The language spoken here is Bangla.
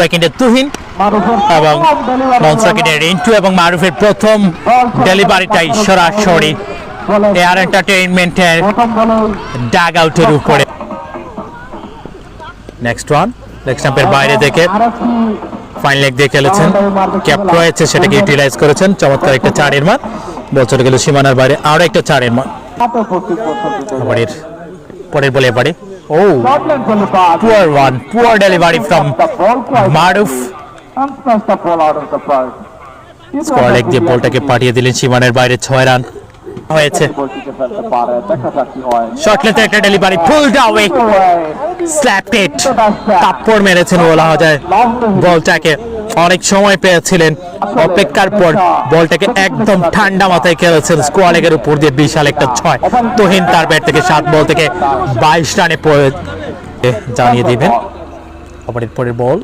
স্ট্রাইকিংয়ে তুহিন এবং নন স্ট্রাইকিংয়ে রিন্টু এবং মারুফের প্রথম ডেলিভারিটাই সরাসরি এয়ার এন্টারটেইনমেন্টের ডাগ আউটের উপরে। নেক্সট ওয়ান লেগ স্টাম্পের বাইরে দেখে ফাইন লেগ দিয়ে খেলেছেন। ক্যাপ রয়েছে, সেটাকে ইউটিলাইজ করেছেন। চমৎকার একটা চারের মান। বল চলে গেল সীমানার বাইরে। আরও একটা চারের মান। আবার পরের বলে এবারে। ও poor one poor delivery from Maruf square দিয়ে বলটাকে পাঠিয়ে দিলেন সীমানের বাইরে ছয় রান হয়েছে। শর্টলেতে একটা ডেলিভারি ফুল ডাউয়ে স্ল্যাপ কাপড় মেরেছেন বলা যায় বলটাকে অনেক সময় পেয়েছিলেন। অপেক্ষার পর বলটাকে একদম ঠান্ডা মাথায় খেলেছেন স্কোয়ালেগের উপর দিয়ে বিশাল একটা ছয়। তোহিন তার ব্যাট থেকে সাত বল থেকে বাইশ রানে জানিয়ে দিবেন। আবার পরের বল।